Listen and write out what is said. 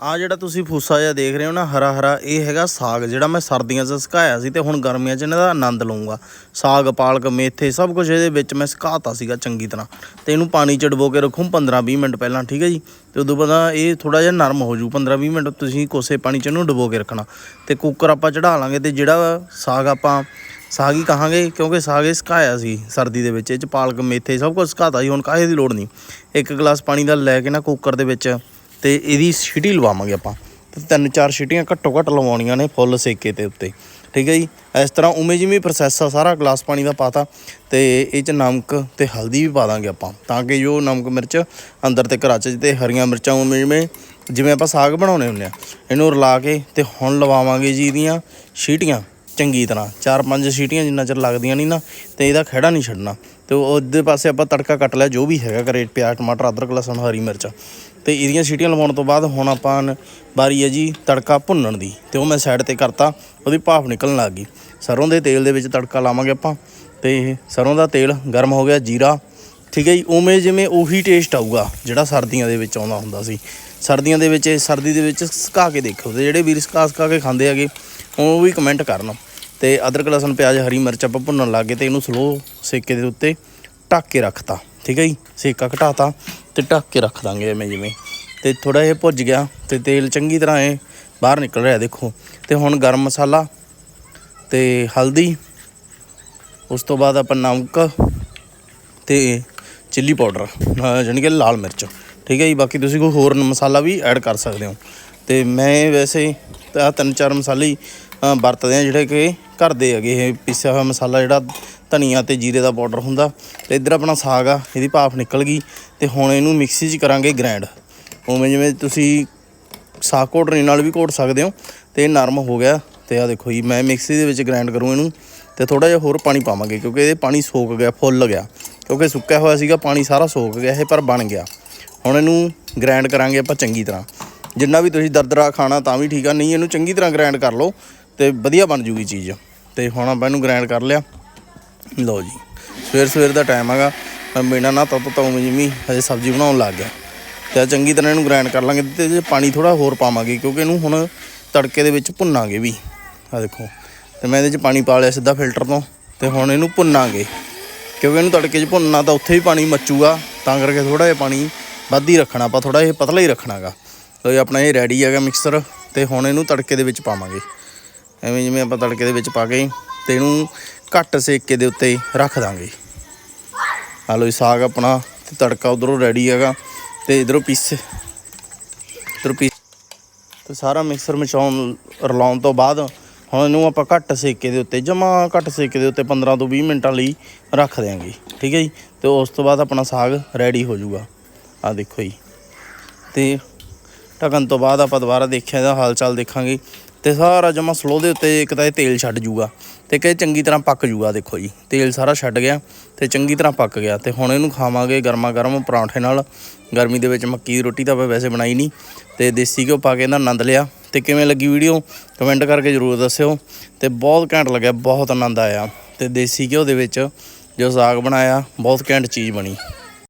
ਆ ਜਿਹੜਾ ਤੁਸੀਂ ਫੂਸਾ ਜਿਹਾ ਦੇਖ ਰਹੇ ਹੋ ਨਾ, ਹਰਾ ਹਰਾ, ਇਹ ਹੈਗਾ ਸਾਗ ਜਿਹੜਾ ਮੈਂ ਸਰਦੀਆਂ 'ਚ ਸੁਕਾਇਆ ਸੀ ਤੇ ਹੁਣ ਗਰਮੀਆਂ 'ਚ ਇਹਨਾਂ ਦਾ ਆਨੰਦ ਲਊਂਗਾ। ਸਾਗ, ਪਾਲਕ, ਮੇਥੇ, ਸਭ ਕੁਝ ਇਹਦੇ ਵਿੱਚ ਮੈਂ ਸੁਕਾਤਾ ਸੀਗਾ ਚੰਗੀ ਤਰ੍ਹਾਂ। ਤੇ ਇਹਨੂੰ ਪਾਣੀ 'ਚ ਡਬੋ ਕੇ ਰੱਖੂੰ 15-20 ਮਿੰਟ ਪਹਿਲਾਂ, ਠੀਕ ਹੈ ਜੀ? ਤੇ ਉਦੋਂ ਬਾਅਦ ਇਹ ਥੋੜਾ ਜਿਹਾ ਨਰਮ ਹੋ ਜੂ 15-20 ਮਿੰਟ ਤੁਸੀਂ ਕੋਸੇ ਪਾਣੀ 'ਚ ਇਹਨੂੰ ਡਬੋ ਕੇ ਰੱਖਣਾ। ਤੇ ਕੁੱਕਰ ਆਪਾਂ ਚੜਾ ਲਾਂਗੇ ਤੇ ਜਿਹੜਾ ਸਾਗ ਆਪਾਂ, ਸਾਗ ਹੀ ਕਹਾਂਗੇ ਕਿਉਂਕਿ ਸਾਗ ਇਹ ਸੁਕਾਇਆ ਸੀ ਸਰਦੀ ਦੇ ਵਿੱਚ, ਇਹ 'ਚ ਪਾਲਕ, ਮੇਥੇ ਸਭ ਕੁਝ ਸੁਕਾਤਾ ਸੀ, ਹੁਣ ਕਾਹੇ ਦੀ ਲੋੜ ਨਹੀਂ। ਇੱਕ ਗਲਾਸ ਪਾਣੀ ਦਾ ਲੈ ਕੇ ਨਾ ਕੁੱਕਰ ਦੇ ਵਿੱਚ ਤੇ ਇਹਦੀ ਸੀਟੀ ਲਵਾਵਾਂਗੇ ਆਪਾਂ। ਤੇ ਤਿੰਨ ਚਾਰ ਸੀਟੀਆਂ ਘੱਟੋ ਘੱਟ ਲਵਾਉਣੀਆਂ ਨੇ ਫੁੱਲ ਸੇਕੇ ਤੇ ਉੱਤੇ। ਠੀਕ ਹੈ ਜੀ? ਇਸ ਤਰ੍ਹਾਂ ਉਵੇਂ ਜਿਵੇਂ ਪ੍ਰੋਸੈਸ ਆ, ਸਾਰਾ ਗਲਾਸ ਪਾਣੀ ਦਾ ਪਾਤਾ ਤੇ ਇਹ ਚ ਨਮਕ ਤੇ ਹਲਦੀ ਵੀ ਪਾ ਦਾਂਗੇ ਆਪਾਂ, ਤਾਂ ਕਿ ਜੋ ਨਮਕ ਮਿਰਚ ਅੰਦਰ ਤੇ ਘਰਾਂ ਚ ਤੇ ਹਰੀਆਂ ਮਿਰਚਾਂ ਉਵੇਂ ਜਿਵੇਂ ਜਿਵੇਂ ਆਪਾਂ ਸਾਗ ਬਣਾਉਣੇ ਹੁੰਦੇ ਆ, ਇਹਨੂੰ ਰਲਾ ਕੇ ਤੇ ਹੁਣ ਲਵਾਵਾਂਗੇ ਜੀ ਇਹਦੀਆਂ ਸੀਟੀਆਂ। ਚੰਗੀ ਤਰ੍ਹਾਂ, ਚਾਰ ਪੰਜ ਸੀਟੀਆਂ ਜਿੰਨਾ ਚਿਰ ਲੱਗਦੀਆਂ ਨਹੀਂ ਨਾ, ਤੇ ਇਹਦਾ ਖਹਿੜਾ ਨਹੀਂ ਛੱਡਣਾ। ਤੇ ਉਹਦੇ ਪਾਸੇ ਆਪਾਂ ਤੜਕਾ ਕੱਟ ਲਿਆ, ਜੋ ਵੀ ਹੈਗਾ ਘਰੇ, ਪਿਆਜ਼, ਟਮਾਟਰ, ਅਦਰਕ, ਲਸਣ, ਹਰੀ ਮਿਰਚ। ਤੇ ਇਹਦੀਆਂ ਸੀਟੀਆਂ ਲਵਾਉਣ ਤੋਂ ਬਾਅਦ ਹੁਣ ਆਪਾਂ ਨ- ਵਾਰੀ ਹੈ ਜੀ ਤੜਕਾ ਭੁੰਨਣ ਦੀ, ਤੇ ਉਹ ਮੈਂ ਸਾਈਡ ਤੇ ਕਰਤਾ, ਉਹਦੀ ਭਾਫ ਨਿਕਲਣ ਲੱਗ ਗਈ। ਸਰੋਂ ਦੇ ਤੇਲ ਦੇ ਵਿੱਚ ਤੜਕਾ ਲਾਵਾਂਗੇ ਆਪਾਂ, ਤੇ ਸਰੋਂ ਦਾ ਤੇਲ ਗਰਮ ਹੋ ਗਿਆ, ਜੀਰਾ। ਠੀਕ ਹੈ ਜੀ, ਉਵੇਂ ਜਿਵੇਂ ਉਹੀ ਟੇਸਟ ਆਊਗਾ, ਜਿਹੜਾ ਸਰਦੀਆਂ ਦੇ ਵਿੱਚ ਆਉਂਦਾ ਹੁੰਦਾ ਸੀ। ਸਰਦੀਆਂ ਦੇ ਵਿੱਚ ਇਹ ਸਰਦੀ ਦੇ ਵਿੱਚ ਸੁਕਾ ਕੇ ਦੇਖੋ, ਤੇ ਜਿਹੜੇ ਵੀਰ ਸੁਕਾ ਸੁਕਾ ਕੇ ਖਾਂਦੇ ਹੈਗੇ, ਉਹ ਵੀ ਕਮੈਂਟ ਕਰਨ। ਤੇ ਅਦਰਕ, ਲਸਣ, ਪਿਆਜ਼, ਹਰੀ ਮਿਰਚ ਆਪਾਂ ਭੁੰਨਣ ਲੱਗੇ ਤੇ ਇਹਨੂੰ ਸਲੋ ਸੇਕੇ ਦੇ ਉੱਤੇ ਢੱਕ ਕੇ ਰੱਖਤਾ, ਠੀਕ ਹੈ ਜੀ? ਸੇਕਾ ਘਟਾਤਾ ਤੇ ਢੱਕ ਕੇ ਰੱਖ ਦਾਂਗੇ ਐਵੇਂ ਜਿਵੇਂ। ਤੇ ਥੋੜਾ ਜਿਹਾ ਭੁੱਜ ਗਿਆ ਤੇ ਤੇਲ ਚੰਗੀ ਤਰ੍ਹਾਂ ਇਹ ਬਾਹਰ ਨਿਕਲ ਰਿਹਾ ਦੇਖੋ। ਤੇ ਹੁਣ ਗਰਮ ਮਸਾਲਾ ਤੇ ਹਲਦੀ, ਉਸ ਤੋਂ ਬਾਅਦ ਆਪਾਂ ਨਮਕ ਤੇ ਚਿੱਲੀ ਪਾਊਡਰ ਜਾਣੀ ਕਿ ਲਾਲ ਮਿਰਚ, ਠੀਕ ਹੈ ਜੀ? ਬਾਕੀ ਤੁਸੀਂ ਕੋਈ ਹੋਰ ਮਸਾਲਾ ਵੀ ਐਡ ਕਰ ਸਕਦੇ ਹੋ। ਤੇ ਮੈਂ ਵੈਸੇ ਤਾਂ ਤਿੰਨ ਚਾਰ ਮਸਾਲੇ ਵਰਤਦੇ ਆ ਜਿਹੜੇ ਕਿ ਘਰ ਦੇ ਹੈਗੇ ਇਹ ਪੀਸਿਆ ਹੋਇਆ ਮਸਾਲਾ ਜਿਹੜਾ ਧਨੀਆ ਤੇ ਜੀਰੇ ਦਾ ਪਾਊਡਰ ਹੁੰਦਾ ਤੇ ਇੱਧਰ ਆਪਣਾ ਸਾਗ ਆ, ਇਹਦੀ ਭਾਫ ਨਿਕਲ ਗਈ ਤੇ ਹੁਣ ਇਹਨੂੰ ਮਿਕਸੀ 'ਚ ਕਰਾਂਗੇ ਗ੍ਰਾਈਂਡ ਉਵੇਂ ਜਿਵੇਂ ਤੁਸੀਂ ਸਾਗ ਘੋਟਣੀ ਨਾਲ ਵੀ ਘੋਟ ਸਕਦੇ ਹੋ ਤੇ ਇਹ ਨਰਮ ਹੋ ਗਿਆ ਤੇ ਆ ਦੇਖੋ ਜੀ, ਮੈਂ ਮਿਕਸੀ ਦੇ ਵਿੱਚ ਗ੍ਰਾਈਂਡ ਕਰੂੰ ਇਹਨੂੰ ਤੇ ਥੋੜਾ ਜਿਹਾ ਹੋਰ ਪਾਣੀ ਪਾਵਾਂਗੇ ਕਿਉਂਕਿ ਇਹਦੇ ਪਾਣੀ ਸੋਕ ਗਿਆ, ਫੁੱਲ ਗਿਆ। ਕਿਉਂਕਿ ਸੁੱਕਿਆ ਹੋਇਆ ਸੀਗਾ, ਪਾਣੀ ਸਾਰਾ ਸੋਕ ਗਿਆ ਇਹ, ਪਰ ਬਣ ਗਿਆ। ਹੁਣ ਇਹਨੂੰ ਗ੍ਰਾਈਂਡ ਕਰਾਂਗੇ ਆਪਾਂ ਚੰਗੀ ਤਰ੍ਹਾਂ। ਜਿੰਨਾ ਵੀ ਤੁਸੀਂ ਦਰਦਰਾ ਖਾਣਾ ਤਾਂ ਵੀ ਠੀਕ ਆ, ਨਹੀਂ ਇਹਨੂੰ ਚੰਗੀ ਤਰ੍ਹਾਂ ਗ੍ਰਾਈਂਡ ਕਰ ਲਓ। ਤੇ ਵਧੀਆ ਬਣ ਜੂਗੀ ਚੀਜ਼। ਤੇ ਹੁਣ ਆਪਾਂ ਇਹਨੂੰ ਗ੍ਰਾਈਂਡ ਕਰ ਲਿਆ। ਲਓ ਜੀ, ਸਵੇਰ ਸਵੇਰ ਦਾ ਟਾਈਮ ਹੈਗਾ। ਮੈਂ ਬਿਨਾਂ ਨਾ ਤਤ ਤੋਂ ਜਿਵੇਂ ਹਜੇ ਸਬਜ਼ੀ ਬਣਾਉਣ ਲੱਗ ਗਿਆ। ਤੇ ਆਹ ਚੰਗੀ ਤਰ੍ਹਾਂ ਇਹਨੂੰ ਗ੍ਰਾਈਂਡ ਕਰ ਲਾਂਗੇ ਤੇ ਇਹਦੇ 'ਚ ਪਾਣੀ ਥੋੜਾ ਹੋਰ ਪਾਵਾਂਗੇ, ਕਿਉਂਕਿ ਇਹਨੂੰ ਹੁਣ ਤੜਕੇ ਦੇ ਵਿੱਚ ਭੁੰਨਾਂਗੇ ਵੀ। ਆ ਦੇਖੋ, ਤੇ ਮੈਂ ਇਹਦੇ 'ਚ ਪਾਣੀ ਪਾ ਲਿਆ ਸਿੱਧਾ ਫਿਲਟਰ ਤੋਂ, ਤੇ ਹੁਣ ਇਹਨੂੰ ਭੁੰਨਾਂਗੇ। ਕਿਉਂਕਿ ਇਹਨੂੰ ਤੜਕੇ 'ਚ ਭੁੰਨਣਾ ਤਾਂ ਉੱਥੇ ਵੀ ਪਾਣੀ ਮੱਚੂਗਾ, ਤਾਂ ਕਰਕੇ ਥੋੜਾ ਜਿਹਾ ਪਾਣੀ ਵੱਧ ਹੀ ਰੱਖਣਾ, ਆਪਾਂ ਥੋੜਾ ਜਿਹਾ ਪਤਲਾ ਹੀ ਰੱਖਣਾਗਾ। ਲਓ ਜੀ, ਆਪਣਾ ਇਹ ਰੈਡੀ ਹੈਗਾ ਮਿਕਸਰ ਤੇ ਹੁਣ ਇਹਨੂੰ ਤੜਕੇ ਦੇ ਵਿੱਚ ਪਾਵਾਂਗੇ। ਐਵੇਂ ਜਿਵੇਂ ਆਪਾਂ ਤੜਕੇ ਦੇ ਵਿੱਚ ਪਾ ਕੇ ਤੇ ਇਹਨੂੰ ਘੱਟ ਸੇਕੇ ਦੇ ਉੱਤੇ ਰੱਖ ਦਾਂਗੇ। ਆ ਲਓ ਜੀ, ਸਾਗ ਆਪਣਾ ਤੇ ਤੜਕਾ ਉਧਰੋਂ ਰੈਡੀ ਹੈਗਾ ਤੇ ਇਧਰੋਂ ਪੀਸੇ ਇਧਰੋਂ ਪੀਸ ਤੇ ਸਾਰਾ ਮਿਕਸਰ ਮਿਚਾਉਣ, ਰਲਾਉਣ ਤੋਂ ਬਾਅਦ ਹੁਣ ਇਹਨੂੰ ਆਪਾਂ ਘੱਟ ਸੇਕੇ ਦੇ ਉੱਤੇ, ਜਮਾ ਘੱਟ ਸੇਕੇ ਦੇ ਉੱਤੇ 15 ਤੋਂ 20 ਮਿੰਟਾਂ ਲਈ ਰੱਖ ਦਿਆਂਗੇ, ਠੀਕ ਹੈ ਜੀ? ਤੇ ਉਸ ਤੋਂ ਬਾਅਦ ਆਪਣਾ ਸਾਗ ਰੈਡੀ ਹੋ ਜਾਊਗਾ। ਆ ਦੇਖੋ ਜੀ। ਤੇ ਢੱਕਣ ਤੋਂ ਬਾਅਦ ਆਪਾਂ ਦੁਬਾਰਾ ਦੇਖਿਆ ਇਹਦਾ ਹਾਲ ਚਾਲ ਦੇਖਾਂਗੇ। ਤੇ ਸਾਰਾ ਜਮਾ ਸਲੋ ਦੇ ਉੱਤੇ ਇੱਕ ਤਾਂ ਇਹ ਤੇਲ ਛੱਡ ਜੂਗਾ ਤੇ ਕਿ ਚੰਗੀ ਤਰ੍ਹਾਂ ਪੱਕ ਜੂਗਾ, ਦੇਖੋ ਜੀ। ਤੇਲ ਸਾਰਾ ਛੱਡ ਗਿਆ ਤੇ ਚੰਗੀ ਤਰ੍ਹਾਂ ਪੱਕ ਗਿਆ ਤੇ ਹੁਣ ਇਹਨੂੰ ਖਾਵਾਂਗੇ ਗਰਮਾ ਗਰਮ ਪਰੌਂਠੇ ਨਾਲ। ਗਰਮੀ ਦੇ ਵਿੱਚ ਮੱਕੀ ਦੀ ਰੋਟੀ ਤਾਂ ਆਪਾਂ ਵੈਸੇ ਬਣਾਈ ਨਹੀਂ। ਤੇ ਦੇਸੀ ਘਿਓ ਪਾ ਕੇ ਇਹਦਾ ਆਨੰਦ ਲਿਆ। ਤੇ ਕਿਵੇਂ ਲੱਗੀ ਵੀਡੀਓ? ਕਮੈਂਟ ਕਰਕੇ ਜਰੂਰ ਦੱਸਿਓ। ਤੇ ਬਹੁਤ ਘੈਂਟ ਲੱਗਿਆ, ਬਹੁਤ ਆਨੰਦ ਆਇਆ। ਤੇ ਦੇਸੀ ਘਿਓ ਦੇ ਵਿੱਚ ਜੋ ਸਾਗ ਬਣਾਇਆ, ਬਹੁਤ ਘੈਂਟ ਚੀਜ਼ ਬਣੀ।